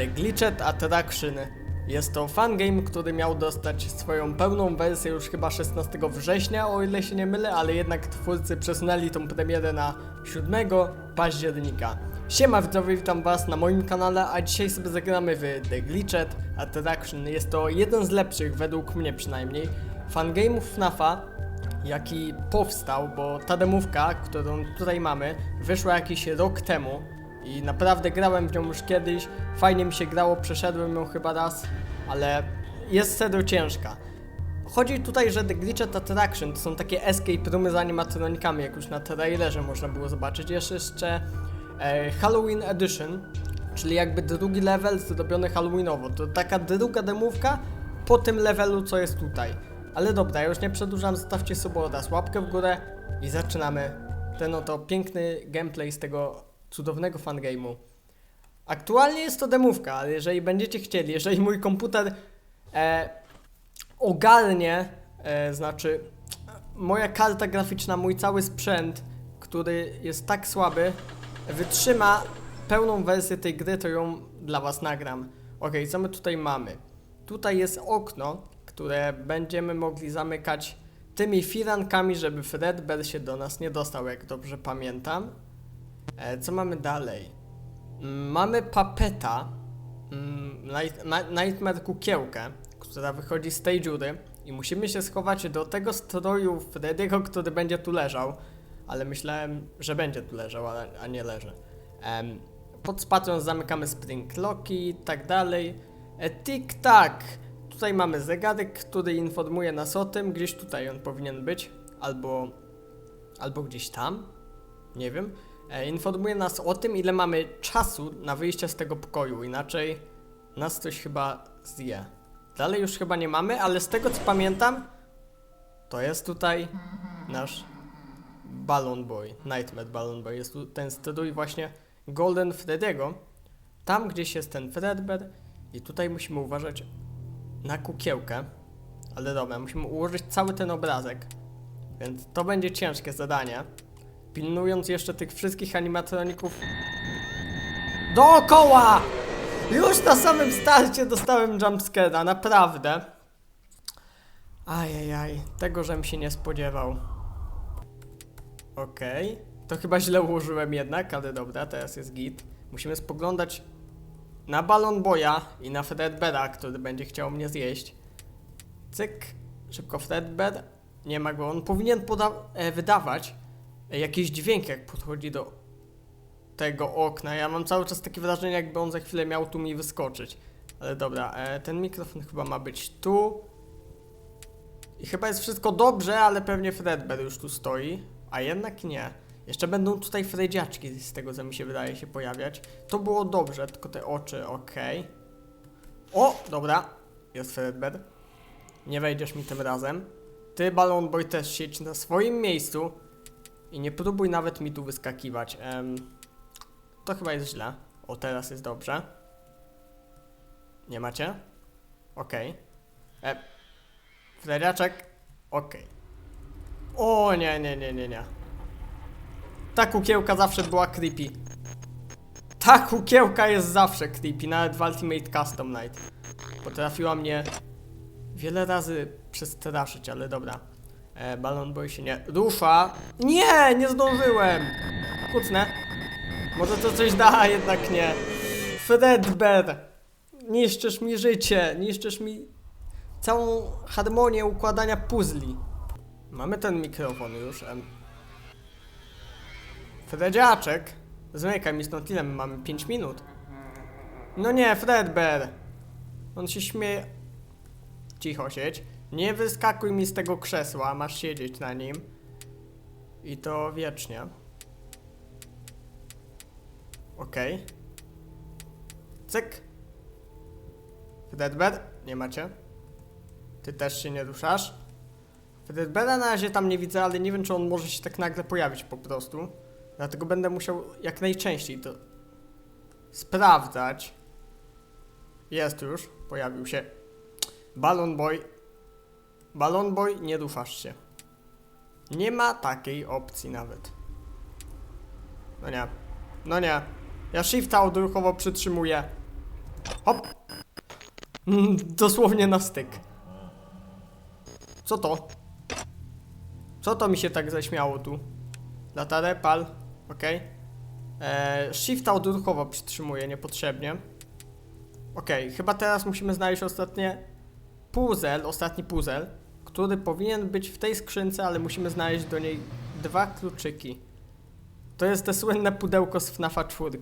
The Glitched Attraction. Jest to fangame, który miał dostać swoją pełną wersję już chyba 16 września, o ile się nie mylę, ale jednak twórcy przesunęli tą premierę na 7 października. Siema widzowie, witam was na moim kanale, a dzisiaj sobie zagramy w The Glitched Attraction. Jest to jeden z lepszych, według mnie przynajmniej, fangame'ów FNAFa, jaki powstał, bo ta demówka, którą tutaj mamy, wyszła jakiś rok temu i naprawdę grałem w nią już kiedyś, fajnie mi się grało, przeszedłem ją chyba raz, ale jest serio ciężka. Chodzi tutaj, że The Glitched Attraction to są takie escape roomy z animatronikami, jak już na trailerze można było zobaczyć. Jest jeszcze e, Halloween Edition, czyli jakby drugi level zrobiony halloweenowo. To taka druga demówka po tym levelu, co jest tutaj. Ale dobra, już nie przedłużam, zostawcie sobie oraz łapkę w górę i zaczynamy ten oto piękny gameplay z tego cudownego fangame'u. Aktualnie jest to demówka, ale jeżeli będziecie chcieli, jeżeli mój komputer e, ogarnie, e, znaczy moja karta graficzna, mój cały sprzęt, który jest tak słaby, wytrzyma pełną wersję tej gry, to ją dla was nagram. Ok, co my tutaj mamy? Tutaj jest okno, które będziemy mogli zamykać tymi firankami, żeby Fredbear się do nas nie dostał, jak dobrze pamiętam. E, co mamy dalej? Mm, Mamy papeta, mm, Nightmare Kukiełkę, która wychodzi z tej dziury i musimy się schować do tego stroju Freddy'ego, który będzie tu leżał, ale myślałem, że będzie tu leżał, a, nie leży. Pod spacją zamykamy spring locki i tak dalej. E, Tik-tak! Tutaj mamy zegarek, który informuje nas o tym, gdzieś tutaj on powinien być, albo, albo gdzieś tam, nie wiem. E, informuje nas o tym, ile mamy czasu na wyjście z tego pokoju, inaczej nas coś chyba zje. Dalej już chyba nie mamy, ale z tego co pamiętam, to jest tutaj nasz Balloon Boy, Nightmare Balloon Boy. Jest tu ten strój właśnie Golden Freddy'ego. Tam gdzieś jest ten Fredbear i tutaj musimy uważać na kukiełkę. Ale dobra, musimy ułożyć cały ten obrazek. Więc to będzie ciężkie zadanie. Pilnując jeszcze tych wszystkich animatroników dookoła! Już na samym starcie dostałem jumpscare'a, naprawdę. Ajajaj, tego żem się nie spodziewał. Okej, to chyba źle ułożyłem jednak, ale dobra, teraz jest git. Musimy spoglądać na Balon Boya i na Fredbeara, który będzie chciał mnie zjeść. Cyk, szybko Fredbear. Nie ma go, on powinien poda- e, wydawać jakiś dźwięk, jak podchodzi do tego okna. Ja mam cały czas takie wrażenie, jakby on za chwilę miał tu mi wyskoczyć. Ale dobra, e, ten mikrofon chyba ma być tu. I chyba jest wszystko dobrze, ale pewnie Fredbear już tu stoi. A jednak nie. Jeszcze będą tutaj Fredziaczki, z tego co mi się wydaje, się pojawiać. To było dobrze, tylko te oczy, okej. O, dobra. Jest Fredbear. Nie wejdziesz mi tym razem. Ty, Balloon Boy, też siedź na swoim miejscu. I nie próbuj nawet mi tu wyskakiwać. Em, to chyba jest źle. O, teraz jest dobrze. Nie macie? Okej. E, Frediaczek? Okej. O, nie, nie, nie, nie, nie. Ta kukiełka zawsze była creepy. Ta kukiełka jest zawsze creepy, nawet w Ultimate Custom Night. Potrafiła mnie wiele razy przestraszyć, ale dobra. E, balon boy się nie rusza. Nie, nie zdążyłem. Kucnę. Może to coś da, jednak nie. Fredbear. Niszczysz mi życie, niszczysz mi całą harmonię układania puzli. Mamy ten mikrofon już. Fredziaczek. Zmykaj mi stąd ile my mamy? 5 minut. No nie, Fredbear. On się śmieje. Cicho siedź. Nie wyskakuj mi z tego krzesła, masz siedzieć na nim. I to wiecznie. Okej. Cyk. Fredbear? Nie macie? Ty też się nie ruszasz? Fredbeara na razie tam nie widzę, ale nie wiem, czy on może się tak nagle pojawić po prostu. Dlatego będę musiał jak najczęściej to sprawdzać. Jest już, pojawił się. Balloon Boy. Balloon Boy, nie ruszasz się. Nie ma takiej opcji nawet. No nie. No nie. Ja shifta odruchowo przytrzymuję. Hop! Dosłownie na styk. Co to? Co to mi się tak zaśmiało tu? Latarę, pal, okej. Eee, Shifta odruchowo przytrzymuję niepotrzebnie. Okej, chyba teraz musimy znaleźć ostatnie puzzle, ostatni puzzle, który powinien być w tej skrzynce, ale musimy znaleźć do niej dwa kluczyki. To jest te słynne pudełko z FNAFa 4.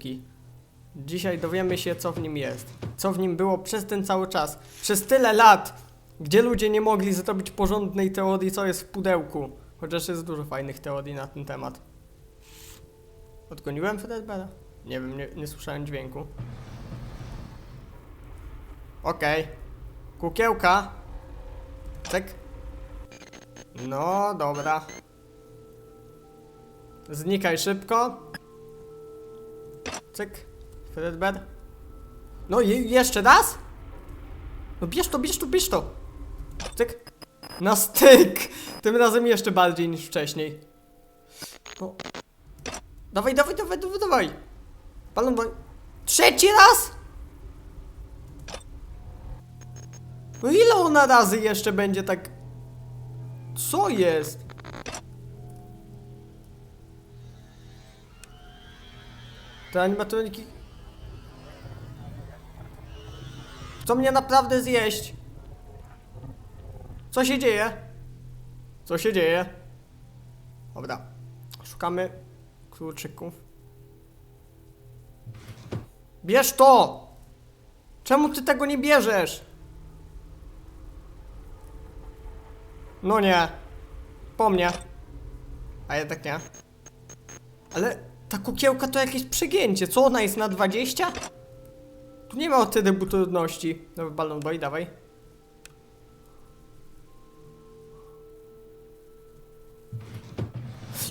Dzisiaj dowiemy się, co w nim jest. Co w nim było przez ten cały czas. Przez tyle lat, gdzie ludzie nie mogli zrobić porządnej teorii, co jest w pudełku. Chociaż jest dużo fajnych teorii na ten temat. Odgoniłem Fredbeara? Nie wiem, nie, nie słyszałem dźwięku. Okej. Kukiełka. Cyk. No, dobra. Znikaj szybko. Cyk. Fredbear. No i jeszcze raz? No bierz to, bierz to, bierz to. Cyk. Na styk. Tym razem jeszcze bardziej niż wcześniej. No. Dawaj, dawaj, dawaj, dawaj, dawaj. Trzeci raz? No ile ona razy jeszcze będzie tak... Co jest? Te animatroniki... Chcą mnie naprawdę zjeść. Co się dzieje? Co się dzieje? Dobra. Szukamy kluczyków. Bierz to! Czemu ty tego nie bierzesz? No nie. Po mnie. A jednak nie. Ale ta kukiełka to jakieś przegięcie. Co ona jest na 20? Tu nie ma o tyle trudności. Dobra, balon boy, dawaj.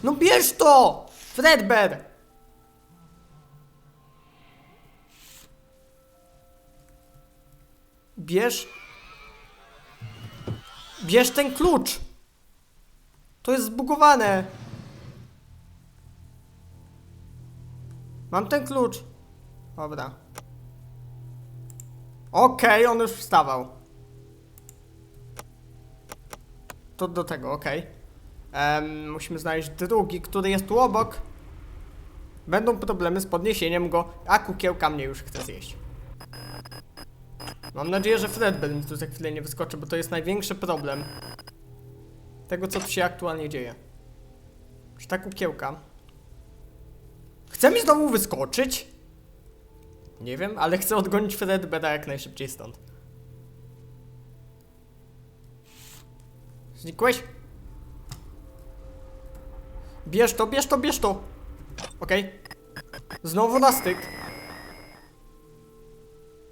No bierz to! Fredbear! Bierz... Bierz ten klucz! To jest zbugowane! Mam ten klucz. Dobra. Okej, on już wstawał. To do tego, okej. Em, musimy znaleźć drugi, który jest tu obok. Będą problemy z podniesieniem go, a kukiełka mnie już chce zjeść. Mam nadzieję, że Fredbear mi tu za chwilę nie wyskoczy, bo to jest największy problem tego, co tu się aktualnie dzieje. Czy ta kukiełka chce mi znowu wyskoczyć? Nie wiem, ale chcę odgonić Fredbeara jak najszybciej stąd. Znikłeś? Bierz to, bierz to, bierz to! Okej. Znowu na styk.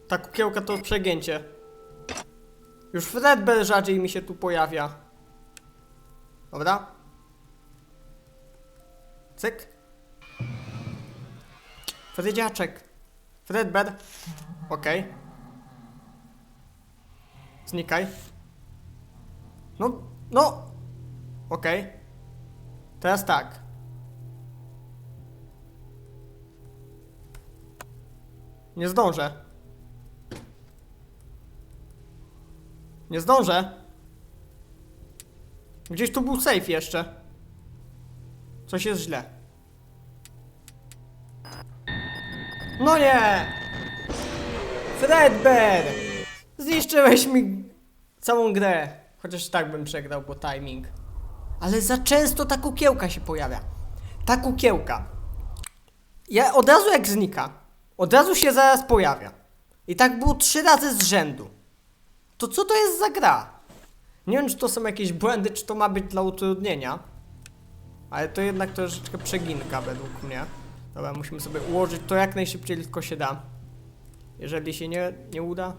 Ta kukiełka to przegięcie. Już Fredbear rzadziej mi się tu pojawia. Dobra. Cyk. Fredziaczek. Fredbear. Okej. Znikaj. No, no. Okej. Teraz tak. Nie zdążę. Nie zdążę. Gdzieś tu był safe jeszcze. Coś jest źle. No nie! Fredbear! Zniszczyłeś mi całą grę. Chociaż tak bym przegrał, bo timing. Ale za często ta kukiełka się pojawia. Ta kukiełka. Ja od razu jak znika, od razu się zaraz pojawia. I tak było trzy razy z rzędu. To co to jest za gra? Nie wiem, czy to są jakieś błędy, czy to ma być dla utrudnienia. Ale to jednak troszeczkę przeginka według mnie. Dobra, musimy sobie ułożyć to jak najszybciej tylko się da. Jeżeli się nie, nie uda,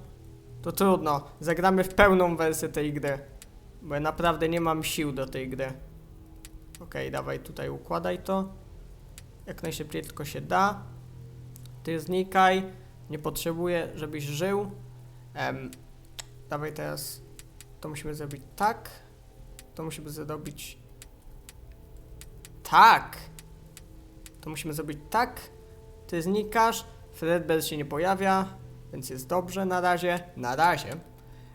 to trudno. Zagramy w pełną wersję tej gry. Bo ja naprawdę nie mam sił do tej gry. Okej, dawaj tutaj układaj to. Jak najszybciej tylko się da. Ty znikaj. Nie potrzebuję, żebyś żył. Em, dawaj teraz. To musimy zrobić tak. To musimy zrobić tak. To musimy zrobić tak. Ty znikasz. Fredbear się nie pojawia. Więc jest dobrze na razie. Na razie.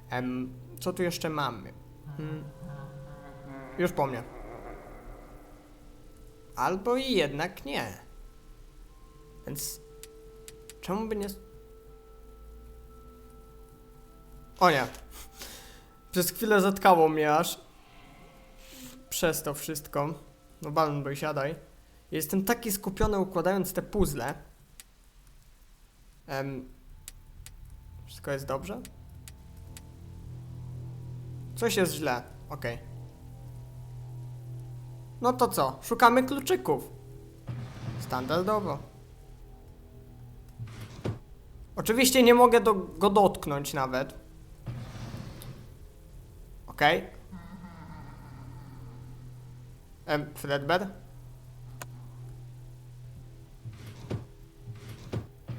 Em, co tu jeszcze mamy? Hmm. Już po mnie. Albo i jednak nie. Więc czemu by nie... O nie. Przez chwilę zatkało mnie aż. Przez to wszystko. No balon, bo siadaj. Jestem taki skupiony układając te puzzle. Em, wszystko jest dobrze? Coś jest źle. Okej. No to co? Szukamy kluczyków. Standardowo. Oczywiście nie mogę do, go dotknąć nawet. Okej. Em, Fredbear?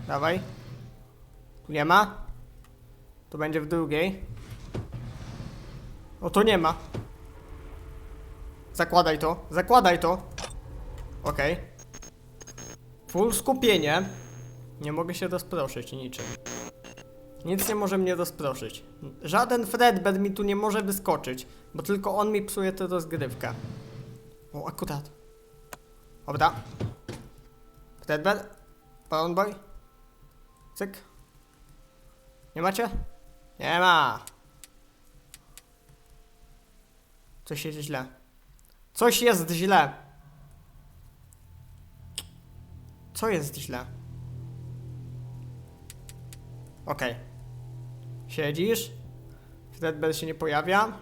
Dawaj. Tu nie ma. To będzie w drugiej. O, to nie ma. Zakładaj to. Zakładaj to. Okej. Full skupienie. Nie mogę się rozproszyć niczym. Nic nie może mnie rozproszyć. Żaden Fredbear mi tu nie może wyskoczyć, bo tylko on mi psuje tę rozgrywkę. O, akurat. Dobra. Fredbear? Balloon Boy? Cyk. Nie macie? Nie ma. Coś jest źle. Coś jest źle. Co jest źle? Okej. Siedzisz. Fredbear się nie pojawia.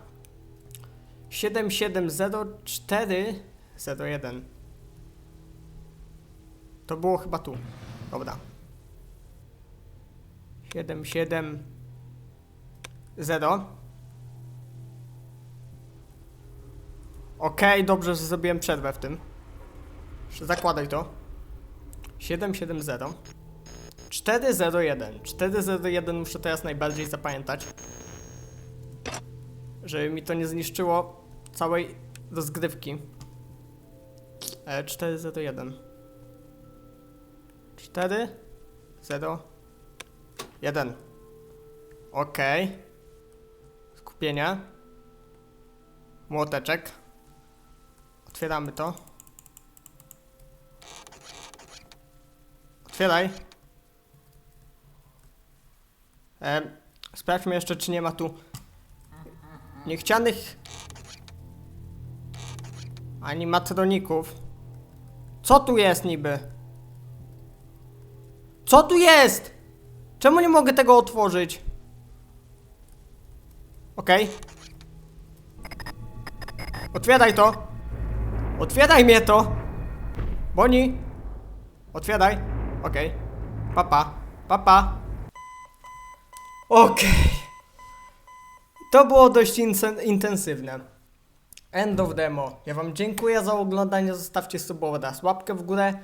770401. To było chyba tu. Dobra. 77 0 Okej, dobrze, że zrobiłem przerwę w tym. Zakładaj to. 770 401 401 muszę teraz najbardziej zapamiętać. Żeby mi to nie zniszczyło całej rozgrywki. E, 401 4 0 1 Okej. Skupienie. Młoteczek. Otwieramy to. Otwieraj. Sprawdźmy jeszcze, czy nie ma tu niechcianych animatroników. Co tu jest niby? Co tu jest? Czemu nie mogę tego otworzyć? Okej. Otwieraj to. Otwieraj mnie to. Boni. Otwieraj. Okej. Papa. Papa. Okej. To było dość insen- intensywne. End of demo. Ja wam dziękuję za oglądanie. Zostawcie suba oraz łapkę w górę.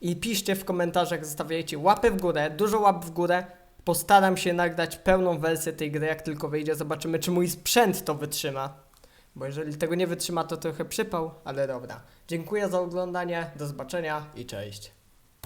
I piszcie w komentarzach, zostawiajcie łapy w górę, dużo łap w górę. Postaram się nagrać pełną wersję tej gry, jak tylko wyjdzie. Zobaczymy, czy mój sprzęt to wytrzyma. Bo jeżeli tego nie wytrzyma, to trochę przypał, ale dobra. Dziękuję za oglądanie, do zobaczenia i cześć.